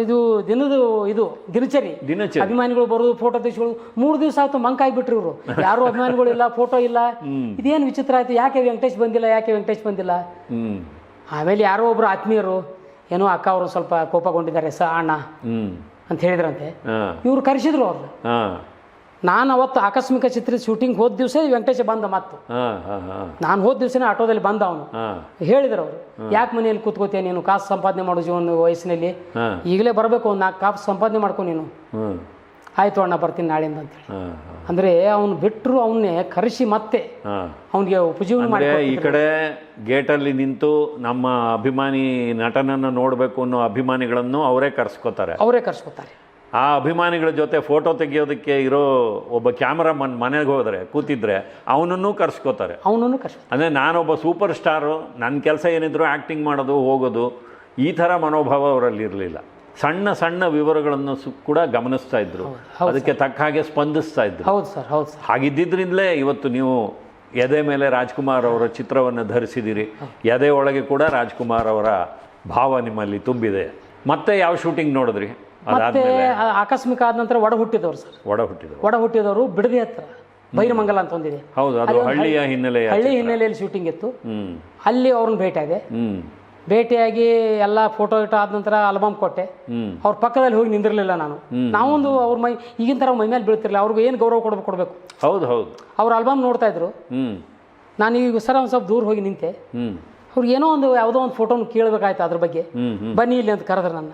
[SPEAKER 2] ಇದು ದಿನದ ಇದು ದಿನಚರಿ.
[SPEAKER 1] ದಿನಚರಿ.
[SPEAKER 2] ಅಭಿಮಾನಿಗಳು ಬರೋದು ಫೋಟೋ ತೆಗೆಸ್ಕೊಳ್ಳೋದು ಮೂರು ದಿವಸ ಆಯ್ತು ಮಂಕ್ ಆಗಿಬಿಟ್ರು ಇವರು. ಯಾರು ಅಭಿಮಾನಿಗಳು ಇಲ್ಲ ಫೋಟೋ ಇಲ್ಲ. ಇದೇನು ವಿಚಿತ್ರ ಆಯ್ತು ಯಾಕೆ ವೆಂಕಟೇಶ್ ಬಂದಿಲ್ಲ ಯಾಕೆ ವೆಂಕಟೇಶ್ ಬಂದಿಲ್ಲ? ಆಮೇಲೆ ಯಾರೋ ಒಬ್ರು ಆತ್ಮೀಯರು ಏನೋ ಅಕ್ಕ ಅವರು ಸ್ವಲ್ಪ ಕೋಪಗೊಂಡಿದ್ದಾರೆ ಸ ಅಣ್ಣ. ಅಂತ ಹೇಳಿದ್ರಂತೆ. ಇವ್ರು ಕರೆಸಿದ್ರು ಅವ್ರು ನಾನು ಅವತ್ತು ಆಕಸ್ಮಿಕ ಚಿತ್ರದ ಶೂಟಿಂಗ್ ಹೋದ ದಿವಸ ವೆಂಕಟೇಶ ಬಂದ ಮತ್ತು ನಾನು ಹೋದ ದಿವಸನೇ ಆಟೋದಲ್ಲಿ ಬಂದ ಅವನು. ಹೇಳಿದ್ರು ಅವರು. ಯಾಕೆ ಮನೆಯಲ್ಲಿ ಕೂತ್ಕೋತೀಯ ನೀನು? ಕಾಸು ಸಂಪಾದನೆ ಮಾಡೋ ಜೀವನ ವಯಸ್ಸಿನಲ್ಲಿ. ಈಗಲೇ ಬರಬೇಕು ಒಂದು ನಾಲ್ಕು ಕಾಸು ಸಂಪಾದನೆ ಮಾಡ್ಕೊ ನೀನು. ಆಯ್ತು ಅಣ್ಣ ಬರ್ತೀನಿ ನಾಳೆಯಿಂದ ಅಂತೇಳಿ. ಅಂದ್ರೆ ಅವನು ಬಿಟ್ಟರು ಅವನ್ನೇ ಕರೆಸಿ ಮತ್ತೆ ಅವನಿಗೆ ಉಪಜೀವನ ಮಾಡಿ
[SPEAKER 1] ಈ ಕಡೆ ಗೇಟಲ್ಲಿ ನಿಂತು ನಮ್ಮ ಅಭಿಮಾನಿ ನಟನನ್ನು ನೋಡಬೇಕು ಅನ್ನೋ ಅಭಿಮಾನಿಗಳನ್ನು ಅವರೇ ಕರೆಸ್ಕೋತಾರೆ.
[SPEAKER 2] ಅವರೇ ಕರ್ಸ್ಕೋತಾರೆ.
[SPEAKER 1] ಆ ಅಭಿಮಾನಿಗಳ ಜೊತೆ ಫೋಟೋ ತೆಗಿಯೋದಕ್ಕೆ ಇರೋ ಒಬ್ಬ ಕ್ಯಾಮ್ರಾಮನ್ ಮನೆಗೆ ಹೋದರೆ ಕೂತಿದ್ರೆ ಅವನನ್ನು ಕರೆಸ್ಕೋತಾರೆ.
[SPEAKER 2] ಅವನನ್ನು ಕರ್ಸ್
[SPEAKER 1] ಅಂದರೆ ನಾನೊಬ್ಬ ಸೂಪರ್ ಸ್ಟಾರು ನನ್ನ ಕೆಲಸ ಏನಿದ್ರು ಆ್ಯಕ್ಟಿಂಗ್ ಮಾಡೋದು ಹೋಗೋದು ಈ ಥರ ಮನೋಭಾವ ಅವರಲ್ಲಿ ಇರಲಿಲ್ಲ ಸಣ್ಣ ಸಣ್ಣ ವಿವರಗಳನ್ನು ಕೂಡ ಗಮನಿಸ್ತಾ ಇದ್ರು. ಅದಕ್ಕೆ ತಕ್ಕ ಹಾಗೆ ಸ್ಪಂದಿಸ್ತಾ ಇದ್ರು.
[SPEAKER 2] ಹೌದು ಸರ್ ಹೌದು ಸರ್.
[SPEAKER 1] ಹಾಗಿದ್ದಿದ್ರಿಂದಲೇ ಇವತ್ತು ನೀವು ಎದೆ ಮೇಲೆ ರಾಜ್ಕುಮಾರ್ ಅವರ ಚಿತ್ರವನ್ನು ಧರಿಸಿದಿರಿ. ಎದೆ ಒಳಗೆ ಕೂಡ ರಾಜ್ಕುಮಾರ್ ಅವರ ಭಾವ ನಿಮ್ಮಲ್ಲಿ ತುಂಬಿದೆ. ಮತ್ತೆ ಯಾವ ಶೂಟಿಂಗ್ ನೋಡಿದ್ರಿ?
[SPEAKER 2] ಮತ್ತೆ ಆಕಸ್ಮಿಕ ಆದ ನಂತರ ಒಡ ಹುಟ್ಟಿದವರು ಸರ್.
[SPEAKER 1] ಒಡ ಹುಟ್ಟಿದವರು.
[SPEAKER 2] ಒಡ ಹುಟ್ಟಿದವರು ಬಿಡದಿ ಹತ್ರ ಬೈರಮಂಗಲ ಅಂತ ಒಂದಿದೆ.
[SPEAKER 1] ಹೌದು ಅದು ಹಳ್ಳಿಯ ಹಿನ್ನೆಲೆ
[SPEAKER 2] ಹಳ್ಳಿ ಹಿನ್ನೆಲೆಯಲ್ಲಿ ಶೂಟಿಂಗ್ ಇತ್ತು. ಅಲ್ಲಿ ಅವ್ರನ್ನ ಭೇಟಿ
[SPEAKER 1] ಹ್ಮ್.
[SPEAKER 2] ಭೇಟಿಯಾಗಿ ಎಲ್ಲ ಫೋಟೋ ಇಟ್ಟು ಆದ ನಂತರ ಆಲ್ಬಮ್ ಕೊಟ್ಟೆ. ಅವ್ರ ಪಕ್ಕದಲ್ಲಿ ಹೋಗಿ ನಿಂದಿರಲಿಲ್ಲ ನಾನು. ನಾವೊಂದು ಅವ್ರ ಮೈ ಈಗಿನ ಥರ ಮೈ ಮೇಲೆ ಬೀಳ್ತಿರಲಿಲ್ಲ. ಅವ್ರಿಗೆ ಏನು ಗೌರವ ಕೊಡ್ಬೇಕು ಕೊಡಬೇಕು.
[SPEAKER 1] ಹೌದು ಹೌದು.
[SPEAKER 2] ಅವ್ರ ಆಲ್ಬಮ್ ನೋಡ್ತಾ ಇದ್ರು. ನಾನು ಈಗ ಸರ ಒಂದು ಸ್ವಲ್ಪ ದೂರ ಹೋಗಿ ನಿಂತೆ.
[SPEAKER 1] ಅವ್ರು
[SPEAKER 2] ಅವ್ರಿಗೆ ಏನೋ ಒಂದು ಯಾವುದೋ ಒಂದು ಫೋಟೋನ ಕೇಳಬೇಕಾಯ್ತು ಅದ್ರ ಬಗ್ಗೆ. ಬನ್ನಿ ಇಲ್ಲಿ ಅಂತ ಕರೆದ್ರು ನನ್ನ.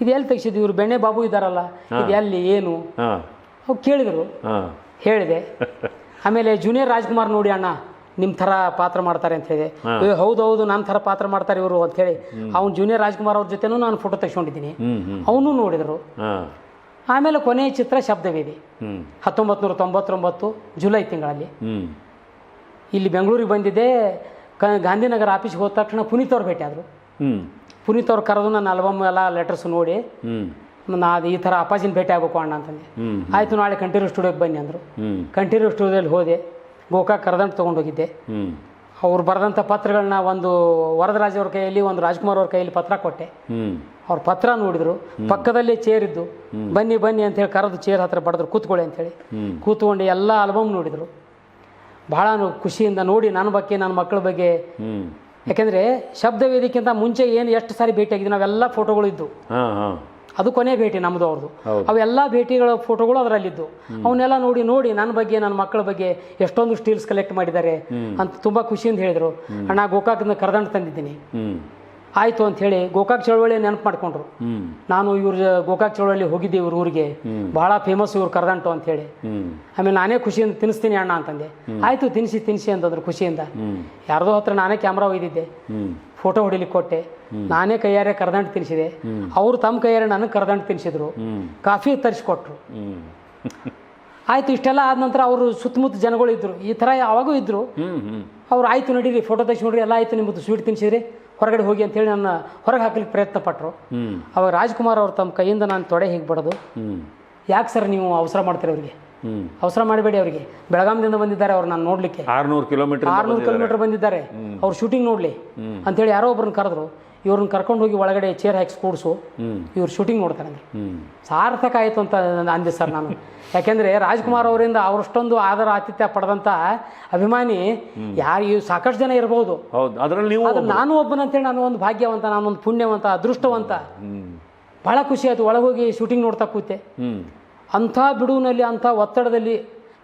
[SPEAKER 2] ಇದು ಎಲ್ಲಿ ತೆಗಿಸಿದ್ವಿ? ಇವ್ರು ಬೆಣ್ಣೆ ಬಾಬು ಇದ್ದಾರಲ್ಲ ಇದು ಎಲ್ಲಿ ಏನು? ಅವ್ರು ಕೇಳಿದರು. ಹೇಳಿದೆ. ಆಮೇಲೆ ಜೂನಿಯರ್ ರಾಜ್ಕುಮಾರ್ ನೋಡಿ ಅಣ್ಣ. ನಿಮ್ಮ ಥರ ಪಾತ್ರ ಮಾಡ್ತಾರೆ ಅಂತ ಹೇಳಿ. ಹೌದು ಹೌದು ನನ್ನ ಥರ ಪಾತ್ರ ಮಾಡ್ತಾರೆ ಇವರು ಅಂತ ಹೇಳಿ. ಅವ್ನು ಜೂನಿಯರ್ ರಾಜ್ಕುಮಾರ್ ಅವ್ರ ಜೊತೆನೂ ನಾನು ಫೋಟೋ ತೆಗೆಸ್ಕೊಂಡಿದ್ದೀನಿ ಅವನು ನೋಡಿದರು. ಆಮೇಲೆ ಕೊನೆಯ ಚಿತ್ರ ಶಬ್ದವೇದಿ. ಹತ್ತೊಂಬತ್ತು ನೂರ ತೊಂಬತ್ತೊಂಬತ್ತು ಜುಲೈ ತಿಂಗಳಲ್ಲಿ. ಇಲ್ಲಿ ಬೆಂಗಳೂರಿಗೆ ಬಂದಿದ್ದೆ. ಕ ಗಾಂಧಿನಗರ ಆಫೀಸ್ಗೆ ಹೋದ ತಕ್ಷಣ ಪುನೀತ್ ಅವ್ರು ಭೇಟಿ
[SPEAKER 1] ಆದರು.
[SPEAKER 2] ಪುನೀತ್ ಅವ್ರು ಕರೆದು ನನ್ನ ಆಲ್ಬಮ್ ಎಲ್ಲ ಲೆಟರ್ಸ್ ನೋಡಿ.
[SPEAKER 1] ನಾನು
[SPEAKER 2] ನಾ ಅದು ಈ ಥರ ಅಪ್ಪಾಜಿನ ಭೇಟಿ ಆಗಬೇಕು ಅಣ್ಣ ಅಂತಂದೆ. ಆಯಿತು ನಾಳೆ ಕಂಠೀರು ಸ್ಟುಡಿಯೋಗೆ ಬನ್ನಿ ಅಂದರು. ಕಂಠೀರು ಸ್ಟುಡಿಯೋದಲ್ಲಿ ಹೋದೆ. ಗೋಕಾಕ್ ಕರೆದಂಟು ತೊಗೊಂಡೋಗಿದ್ದೆ. ಅವ್ರು ಬರೆದಂಥ ಪತ್ರಗಳನ್ನ ಒಂದು ವರದರಾಜ್ ಅವ್ರ ಕೈಯಲ್ಲಿ ಒಂದು ರಾಜ್ಕುಮಾರ್ ಅವ್ರ ಕೈಯಲ್ಲಿ ಪತ್ರ ಕೊಟ್ಟೆ. ಅವ್ರ ಪತ್ರ ನೋಡಿದ್ರು ಪಕ್ಕದಲ್ಲೇ ಚೇರ್ ಇದ್ದು ಬನ್ನಿ ಬನ್ನಿ ಅಂತೇಳಿ ಕರೆದು ಚೇರ್ ಹತ್ರ ಬಡಿದ್ರು ಕೂತ್ಕೊಳ್ಳಿ ಅಂತೇಳಿ ಕೂತ್ಕೊಂಡು ಎಲ್ಲ ಆಲ್ಬಮ್ ನೋಡಿದರು. ಭಾಳ ಖುಷಿಯಿಂದ ನೋಡಿ ನನ್ನ ಬಗ್ಗೆ ನನ್ನ ಮಕ್ಕಳ ಬಗ್ಗೆ. ಯಾಕೆಂದರೆ ಶಬ್ದ ವೇದಿಕೆಗಿಂತ ಮುಂಚೆ ಏನು ಎಷ್ಟು ಸಾರಿ ಭೇಟಿಯಾಗಿದ್ವಿ ನಾವೆಲ್ಲ ಫೋಟೋಗಳು ಇದ್ದು. ಅದು ಕೊನೆ ಭೇಟಿ ನಮ್ಮದು ಅವ್ರದ್ದು. ಅವೆಲ್ಲ ಭೇಟಿಗಳ ಫೋಟೋಗಳು ಅದರಲ್ಲಿದ್ದು. ಅವನ್ನೆಲ್ಲ ನೋಡಿ ನೋಡಿ ನನ್ನ ಬಗ್ಗೆ ನನ್ನ ಮಕ್ಕಳ ಬಗ್ಗೆ ಎಷ್ಟೊಂದು ಸ್ಟೀಲ್ಸ್ ಕಲೆಕ್ಟ್ ಮಾಡಿದ್ದಾರೆ ಅಂತ ತುಂಬಾ ಖುಷಿಯಿಂದ ಹೇಳಿದರು. ಅಣ್ಣ ಗೋಕಾಕ್ ಕರೆದಂಡು ತಂದಿದ್ದೀನಿ. ಆಯಿತು ಅಂತ ಹೇಳಿ ಗೋಕಾಕ್ ಚಳವಳಿ ನೆನಪು ಮಾಡ್ಕೊಂಡ್ರು. ನಾನು ಇವ್ರ ಗೋಕಾಕ್ ಚಳವಳಿ ಹೋಗಿದ್ದೆ ಇವ್ರ ಊರಿಗೆ. ಬಹಳ ಫೇಮಸ್ ಇವ್ರು ಕರೆದಂಟು ಅಂತ ಹೇಳಿ. ಆಮೇಲೆ ನಾನೇ ಖುಷಿಯಿಂದ ತಿನ್ನಿಸ್ತೀನಿ ಅಣ್ಣ ಅಂತಂದೆ. ಆಯಿತು ತಿನ್ನಿಸಿ ತಿನ್ನಿಸಿ ಅಂತಂದ್ರು ಖುಷಿಯಿಂದ. ಯಾರ್ದೋ ಹತ್ರ ನಾನೇ ಕ್ಯಾಮ್ರಾ ಒಯ್ದಿದ್ದೆ. ಫೋಟೋ ಹೊಡಿಲಿಕ್ಕೆ ಕೊಟ್ಟೆ. ನಾನೇ ಕೈಯಾರೆ ಕರೆದಂಟು ತಿನ್ನಿಸಿದೆ ಅವರು ತಮ್ಮ ಕೈಯಾರೆ ನನಗೆ ಕರೆದಂಟು ತಿನ್ನಿಸಿದ್ರು ಕಾಫಿ ತರಿಸ್ಕೊಟ್ರು.
[SPEAKER 1] ಆಯ್ತು
[SPEAKER 2] ಆಯಿತು ಇಷ್ಟೆಲ್ಲ ಆದ ನಂತರ ಅವರು ಸುತ್ತಮುತ್ತ ಜನಗಳು ಇದ್ರು. ಈ ಥರ ಯಾವಾಗೂ
[SPEAKER 1] ಇದ್ರು.
[SPEAKER 2] ಅವ್ರು ಆಯ್ತು ನಡೀರಿ ಫೋಟೋ ತೆಗಿಸ್ಕೊಂಡ್ರಿ ಎಲ್ಲ ಆಯ್ತು ನಿಮ್ಮದು ಸ್ವೀಟ್ ತಿನ್ಸಿದ್ರಿ. ಹೊರಗಡೆ ಹೋಗಿ ಅಂತೇಳಿ ನನ್ನ ಹೊರಗೆ ಹಾಕ್ಲಿಕ್ಕೆ ಪ್ರಯತ್ನ ಪಟ್ಟರು ಅವಾಗ ರಾಜ್ಕುಮಾರ್ ಅವ್ರು ತಮ್ಮ ಕೈಯಿಂದ ನಾನು ತೊಡೆ ಹೀಗೆ ಬಿಡೋದು. ಯಾಕೆ ಸರ್ ನೀವು ಅವಸರ ಮಾಡ್ತೀರಿ ಅವರಿಗೆ? ಅವಸರ ಮಾಡಬೇಡಿ ಅವರಿಗೆ. ಬೆಳಗಾಂದಿಂದ ಬಂದಿದ್ದಾರೆ ಅವ್ರು ನಾನು ನೋಡಲಿಕ್ಕೆ.
[SPEAKER 1] ಆರ್ನೂರು ಕಿಲೋಮೀಟರ್
[SPEAKER 2] ಆರ್ನೂರು ಕಿಲೋಮೀಟರ್ ಬಂದಿದ್ದಾರೆ. ಅವ್ರು ಶೂಟಿಂಗ್ ನೋಡಲಿ ಅಂತೇಳಿ ಯಾರೋ ಒಬ್ಬರನ್ನ ಕರೆದ್ರು. ಇವ್ರನ್ನ ಕರ್ಕೊಂಡು ಹೋಗಿ ಒಳಗಡೆ ಚೇರ್ ಹಾಕಿ ಕೂಡಿಸು. ಇವ್ರು ಶೂಟಿಂಗ್ ನೋಡ್ತಾರೆ ಅಂದ್ರೆ. ಸಾರ್ಥಕ ಆಯಿತು ಅಂತ ಅಂದೆ ಸರ್ ನಾನು. ಯಾಕೆಂದರೆ ರಾಜ್ಕುಮಾರ್ ಅವರಿಂದ ಅವರಷ್ಟೊಂದು ಆದರ ಆತಿಥ್ಯ ಪಡೆದಂಥ ಅಭಿಮಾನಿ ಯಾರು ಸಾಕಷ್ಟು ಜನ ಇರಬಹುದು
[SPEAKER 1] ಹೌದು ಅದರಲ್ಲಿ ನೀವು
[SPEAKER 2] ನಾನು ಒಬ್ಬನಂತೇಳಿ ನಾನು ಒಂದು ಭಾಗ್ಯವಂತ ನಾನೊಂದು ಪುಣ್ಯವಂತ ಅದೃಷ್ಟವಂತ. ಭಾಳ ಖುಷಿ ಆಯಿತು ಒಳಗೋಗಿ ಶೂಟಿಂಗ್ ನೋಡ್ತಾ ಕೂತೆ. ಅಂಥ ಬಿಡುವಿನಲ್ಲಿ ಅಂಥ ಒತ್ತಡದಲ್ಲಿ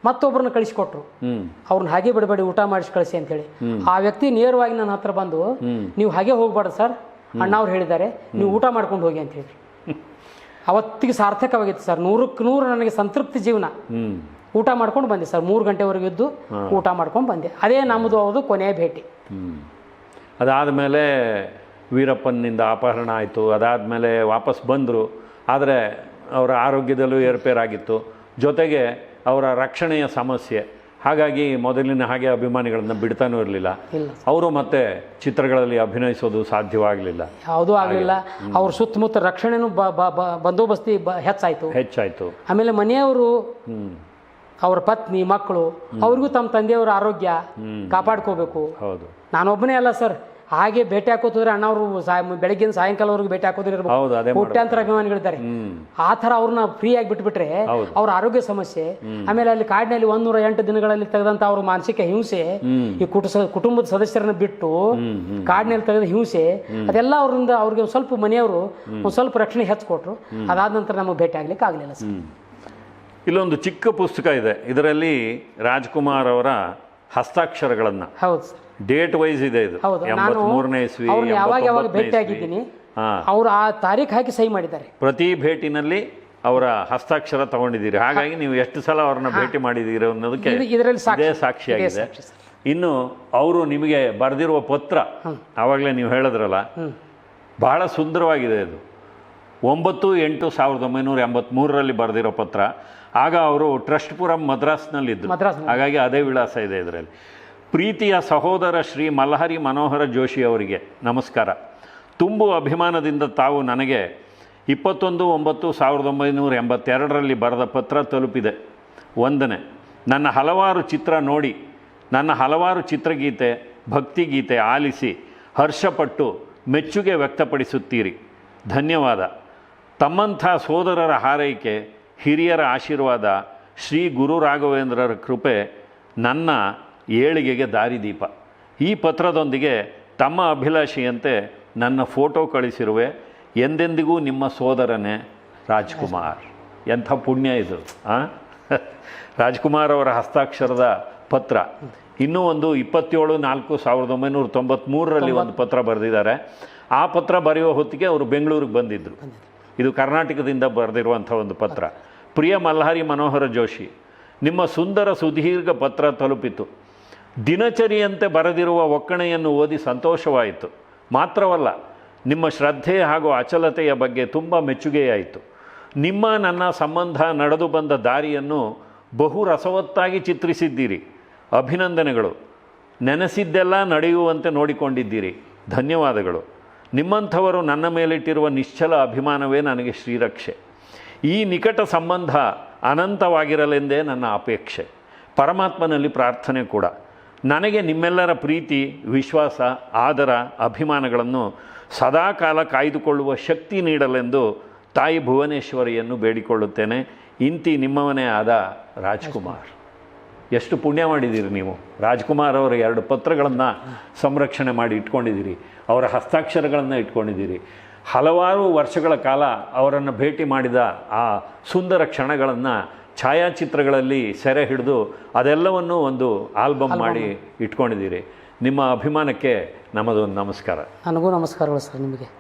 [SPEAKER 2] ಮತ್ತೊಬ್ಬರನ್ನ ಕಳಿಸಿಕೊಟ್ರು. ಅವ್ರನ್ನ ಹಾಗೆ ಬಿಡಬೇಡಿ ಊಟ ಮಾಡಿಸಿ ಕಳಿಸಿ ಅಂತೇಳಿ. ಆ ವ್ಯಕ್ತಿ ನೇರವಾಗಿ ನನ್ನ ಹತ್ರ ಬಂದು ನೀವು ಹಾಗೆ ಹೋಗ್ಬಾರ್ದು ಸರ್. ಅಣ್ಣ ಅವ್ರು ಹೇಳಿದ್ದಾರೆ ನೀವು ಊಟ ಮಾಡ್ಕೊಂಡು ಹೋಗಿ ಅಂತ ಹೇಳಿ ಅವತ್ತಿಗೆ ಸಾರ್ಥಕವಾಗಿತ್ತು ಸರ್. ನೂರಕ್ಕೆ ನೂರು ನನಗೆ ಸಂತೃಪ್ತಿ ಜೀವನ. ಊಟ ಮಾಡ್ಕೊಂಡು ಬಂದೆ ಸರ್. ಮೂರು ಗಂಟೆವರೆಗೆ ಇದ್ದು ಊಟ ಮಾಡ್ಕೊಂಡು ಬಂದೆ. ಅದೇ ನಮ್ಮದು ಅವ್ರದ್ದು ಕೊನೆಯ ಭೇಟಿ.
[SPEAKER 1] ಅದಾದ ಮೇಲೆ ವೀರಪ್ಪನಿಂದ ಅಪಹರಣ ಆಯಿತು. ಅದಾದಮೇಲೆ ವಾಪಸ್ ಬಂದರು. ಆದರೆ ಅವರ ಆರೋಗ್ಯದಲ್ಲೂ ಏರ್ಪೇರಾಗಿತ್ತು. ಜೊತೆಗೆ ಅವರ ರಕ್ಷಣೆಯ ಸಮಸ್ಯೆ. ಹಾಗಾಗಿ ಮೊದಲಿನ ಹಾಗೆ ಅಭಿಮಾನಿಗಳನ್ನ ಬಿಡ್ತಾನೂ ಇರಲಿಲ್ಲ. ಅವರು ಮತ್ತೆ ಚಿತ್ರಗಳಲ್ಲಿ ಅಭಿನಯಿಸೋದು ಸಾಧ್ಯವಾಗಲಿಲ್ಲ.
[SPEAKER 2] ಯಾವುದೂ ಆಗಲಿಲ್ಲ. ಅವ್ರ ಸುತ್ತಮುತ್ತ ರಕ್ಷಣೆನೂ ಬಂದೋಬಸ್ತಿ ಹೆಚ್ಚಾಯಿತು.
[SPEAKER 1] ಹೆಚ್ಚಾಯಿತು.
[SPEAKER 2] ಆಮೇಲೆ ಮನೆಯವರು ಅವ್ರ ಪತ್ನಿ ಮಕ್ಕಳು ಅವ್ರಿಗೂ ತಮ್ಮ ತಂದೆಯವರ ಆರೋಗ್ಯ ಕಾಪಾಡ್ಕೋಬೇಕು.
[SPEAKER 1] ಹೌದು.
[SPEAKER 2] ನಾನೊಬ್ಬನೇ ಅಲ್ಲ ಸರ್. ಹಾಗೆ ಭೇಟಿ ಹಾಕೋತಿದ್ರೆ ಅಣ್ಣ ಅವರು ಬೆಳಗ್ಗಿನ ಸಾಯಂಕಾಲವರೆಗೂ ಭೇಟಿ
[SPEAKER 1] ಅದೇ
[SPEAKER 2] ಕೋಟ್ಯಾಂತರ ಅಭಿಮಾನಿಗಳಿದ್ದಾರೆ. ಆ ತರ ಅವ್ರನ್ನ ಫ್ರೀ ಆಗಿ ಬಿಟ್ಬಿಟ್ರೆ ಅವ್ರ ಆರೋಗ್ಯ ಸಮಸ್ಯೆ ಆಮೇಲೆ ಅಲ್ಲಿ ಕಾಡಿನಲ್ಲಿ ಒಂದೂರ ಎಂಟು ದಿನಗಳಲ್ಲಿ ತೆಗೆದಂತ ಅವ್ರ ಮಾನಸಿಕ ಹಿಂಸೆ ಈ ಕುಟುಂಬ ಕುಟುಂಬದ ಸದಸ್ಯರನ್ನ ಬಿಟ್ಟು ಕಾಡಿನಲ್ಲಿ ತೆಗೆದ ಹಿಂಸೆ ಅದೆಲ್ಲ ಅವರಿಂದ ಅವ್ರಿಗೆ ಒಂದ್ ಸ್ವಲ್ಪ ಮನೆಯವರು ಒಂದು ಸ್ವಲ್ಪ ರಕ್ಷಣೆ ಹೆಚ್ಚಿಕೊಟ್ರು ಅದಾದ ನಂತರ ನಮಗೆ ಭೇಟಿ ಆಗ್ಲಿಕ್ಕೆ ಆಗಲಿಲ್ಲ ಸರ್.
[SPEAKER 1] ಇಲ್ಲೊಂದು ಚಿಕ್ಕ ಪುಸ್ತಕ ಇದೆ. ಇದರಲ್ಲಿ ರಾಜ್ಕುಮಾರ್ ಅವರ ಹಸ್ತಾಕ್ಷರಗಳನ್ನು.
[SPEAKER 2] ಹೌದು
[SPEAKER 1] ಡೇಟ್ ವೈಸ್ ಇದೆ ಇದು. ಮೂರನೇ ಇಸ್ವಿ
[SPEAKER 2] ಯಾವಾಗ ಯಾವಾಗ ಭೇಟಿ ಆಗಿದ್ದೀನಿ ಅವ್ರು ಆ ತಾರೀಖು ಹಾಕಿ ಸಹಿ ಮಾಡಿದ್ದಾರೆ.
[SPEAKER 1] ಪ್ರತಿ ಭೇಟಿನಲ್ಲಿ ಅವರ ಹಸ್ತಾಕ್ಷರ ತಗೊಂಡಿದ್ದೀರಿ. ಹಾಗಾಗಿ ನೀವು ಎಷ್ಟು ಸಲ ಅವ್ರನ್ನ ಭೇಟಿ ಮಾಡಿದ್ದೀರಿ ಅನ್ನೋದಕ್ಕೆ
[SPEAKER 2] ಇದರಲ್ಲಿ ಸಾಕ್ಷಿ.
[SPEAKER 1] ಇದೇ ಸಾಕ್ಷಿಯಾಗಿದೆ. ಇನ್ನು ಅವರು ನಿಮಗೆ ಬರೆದಿರುವ ಪತ್ರ ಆವಾಗಲೇ ನೀವು ಹೇಳಿದ್ರಲ್ಲ ಬಹಳ ಸುಂದರವಾಗಿದೆ ಇದು. ಒಂಬತ್ತು ಎಂಟು ಸಾವಿರದ ಒಂಬೈನೂರ ಎಂಬತ್ತ್ಮೂರರಲ್ಲಿ ಬರೆದಿರೋ ಪತ್ರ. ಆಗ ಅವರು ಟ್ರಸ್ಟ್ಪುರಂ ಮದ್ರಾಸ್ನಲ್ಲಿದ್ದರು
[SPEAKER 2] ಮದ್ರಾಸ್
[SPEAKER 1] ಹಾಗಾಗಿ ಅದೇ ವಿಳಾಸ ಇದೆ ಇದರಲ್ಲಿ. ಪ್ರೀತಿಯ ಸಹೋದರ ಶ್ರೀ ಮಲ್ಹರಿ ಮನೋಹರ ಜೋಶಿ ಅವರಿಗೆ ನಮಸ್ಕಾರ. ತುಂಬು ಅಭಿಮಾನದಿಂದ ತಾವು ನನಗೆ ಇಪ್ಪತ್ತೊಂದು ಒಂಬತ್ತು ಸಾವಿರದ ಒಂಬೈನೂರ ಎಂಬತ್ತೆರಡರಲ್ಲಿ ಬರೆದ ಪತ್ರ ತಲುಪಿದೆ. ಒಂದನೇ ನನ್ನ ಹಲವಾರು ಚಿತ್ರ ನೋಡಿ ನನ್ನ ಹಲವಾರು ಚಿತ್ರಗೀತೆ ಭಕ್ತಿಗೀತೆ ಆಲಿಸಿ ಹರ್ಷಪಟ್ಟು ಮೆಚ್ಚುಗೆ ವ್ಯಕ್ತಪಡಿಸುತ್ತೀರಿ. ಧನ್ಯವಾದ. ತಮ್ಮಂಥ ಸೋದರರ ಹಾರೈಕೆ, ಹಿರಿಯರ ಆಶೀರ್ವಾದ, ಶ್ರೀ ಗುರು ರಾಘವೇಂದ್ರರ ಕೃಪೆ, ನನ್ನ ಏಳಿಗೆಗೆ ದಾರಿದೀಪ. ಈ ಪತ್ರದೊಂದಿಗೆ ತಮ್ಮ ಅಭಿಲಾಷೆಯಂತೆ ನನ್ನ ಫೋಟೋ ಕಳಿಸಿರುವೆ. ಎಂದೆಂದಿಗೂ ನಿಮ್ಮ ಸೋದರನೇ ರಾಜ್ಕುಮಾರ್. ಎಂಥ ಪುಣ್ಯ ಇದು ಹಾಂ ರಾಜ್ಕುಮಾರ್ ಅವರ ಹಸ್ತಾಕ್ಷರದ ಪತ್ರ. ಇನ್ನೂ ಒಂದು ಇಪ್ಪತ್ತೇಳು ನಾಲ್ಕು ಸಾವಿರದ ಒಂಬೈನೂರ ತೊಂಬತ್ತ್ಮೂರರಲ್ಲಿ ಒಂದು ಪತ್ರ ಬರೆದಿದ್ದಾರೆ. ಆ ಪತ್ರ ಬರೆಯುವ ಹೊತ್ತಿಗೆ ಅವರು ಬೆಂಗಳೂರಿಗೆ ಬಂದಿದ್ದರು ಇದು ಕರ್ನಾಟಕದಿಂದ ಬರೆದಿರುವಂಥ ಒಂದು ಪತ್ರ. ಪ್ರಿಯ ಮಲ್ಹಾರಿ ಮನೋಹರ ಜೋಶಿ, ನಿಮ್ಮ ಸುಂದರ ಸುದೀರ್ಘ ಪತ್ರ ತಲುಪಿತು. ದಿನಚರಿಯಂತೆ ಬರೆದಿರುವ ಒಕ್ಕಣೆಯನ್ನು ಓದಿ ಸಂತೋಷವಾಯಿತು. ಮಾತ್ರವಲ್ಲ, ನಿಮ್ಮ ಶ್ರದ್ಧೆ ಹಾಗೂ ಅಚಲತೆಯ ಬಗ್ಗೆ ತುಂಬ ಮೆಚ್ಚುಗೆಯಾಯಿತು. ನಿಮ್ಮ ನನ್ನ ಸಂಬಂಧ ನಡೆದು ಬಂದ ದಾರಿಯನ್ನು ಬಹು ರಸವತ್ತಾಗಿ ಚಿತ್ರಿಸಿದ್ದೀರಿ. ಅಭಿನಂದನೆಗಳು. ನೆನೆಸಿದ್ದೆಲ್ಲ ನಡೆಯುವಂತೆ ನೋಡಿಕೊಂಡಿದ್ದೀರಿ. ಧನ್ಯವಾದಗಳು. ನಿಮ್ಮಂಥವರು ನನ್ನ ಮೇಲಿಟ್ಟಿರುವ ನಿಶ್ಚಲ ಅಭಿಮಾನವೇ ನನಗೆ ಶ್ರೀರಕ್ಷೆ. ಈ ನಿಕಟ ಸಂಬಂಧ ಅನಂತವಾಗಿರಲೆಂದೇ ನನ್ನ ಅಪೇಕ್ಷೆ. ಪರಮಾತ್ಮನಲ್ಲಿ ಪ್ರಾರ್ಥನೆ ಕೂಡ. ನನಗೆ ನಿಮ್ಮೆಲ್ಲರ ಪ್ರೀತಿ, ವಿಶ್ವಾಸ, ಆದರ, ಅಭಿಮಾನಗಳನ್ನು ಸದಾಕಾಲ ಕಾಯ್ದುಕೊಳ್ಳುವ ಶಕ್ತಿ ನೀಡಲೆಂದು ತಾಯಿ ಭುವನೇಶ್ವರಿಯನ್ನು ಬೇಡಿಕೊಳ್ಳುತ್ತೇನೆ. ಇಂತಿ ನಿಮ್ಮವನೇ ಆದ ರಾಜ್ಕುಮಾರ್. ಎಷ್ಟು ಪುಣ್ಯ ಮಾಡಿದ್ದೀರಿ ನೀವು? ರಾಜ್ಕುಮಾರ್ ಅವರ ಎರಡು ಪತ್ರಗಳನ್ನು ಸಂರಕ್ಷಣೆ ಮಾಡಿ ಇಟ್ಕೊಂಡಿದ್ದೀರಿ. ಅವರ ಹಸ್ತಾಕ್ಷರಗಳನ್ನು ಇಟ್ಕೊಂಡಿದ್ದೀರಿ. ಹಲವಾರು ವರ್ಷಗಳ ಕಾಲ ಅವರನ್ನು ಭೇಟಿ ಮಾಡಿದ ಆ ಸುಂದರ ಕ್ಷಣಗಳನ್ನು ಛಾಯಾಚಿತ್ರಗಳಲ್ಲಿ ಸೆರೆ ಹಿಡಿದು ಅದೆಲ್ಲವನ್ನೂ ಒಂದು ಆಲ್ಬಮ್ ಮಾಡಿ ಇಟ್ಕೊಂಡಿದ್ದೀರಿ. ನಿಮ್ಮ ಅಭಿಮಾನಕ್ಕೆ ನಮ್ಮದೊಂದು ನಮಸ್ಕಾರ.
[SPEAKER 2] ನನಗೂ ನಮಸ್ಕಾರಗಳು ಸರ್ ನಿಮಗೆ.